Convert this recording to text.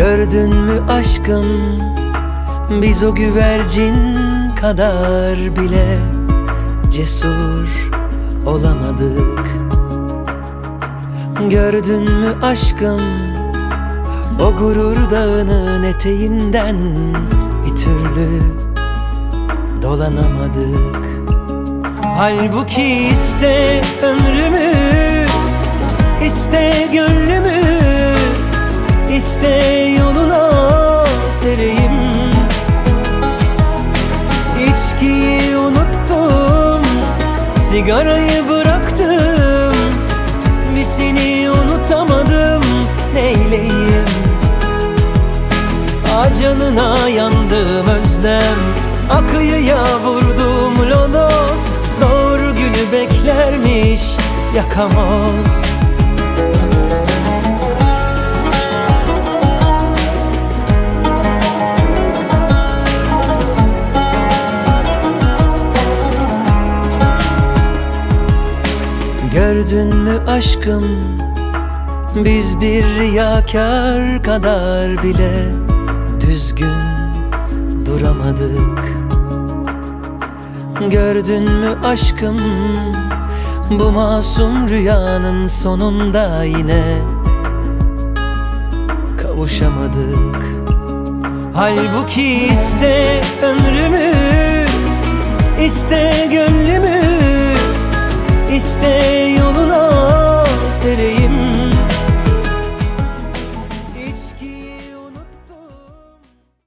Gördün mü aşkım? Biz o güvercin kadar bile Cesur olamadık. Gördün mü aşkım? O gurur dağının eteğinden Bir türlü dolanamadık. Halbuki iste ömrümü Sigarayı bıraktım. Bir seni unutamadım. Neyleyim? Acanına yandım özlem. Akıyıya vurdum lodos. Doğru günü beklermiş yakamoz Gördün mü aşkım? Biz bir riyakar kadar bile Düzgün duramadık. Gördün mü aşkım? Bu masum rüyanın sonunda yine Kavuşamadık. Halbuki iste ömrümü iste gönlümü İste yolunu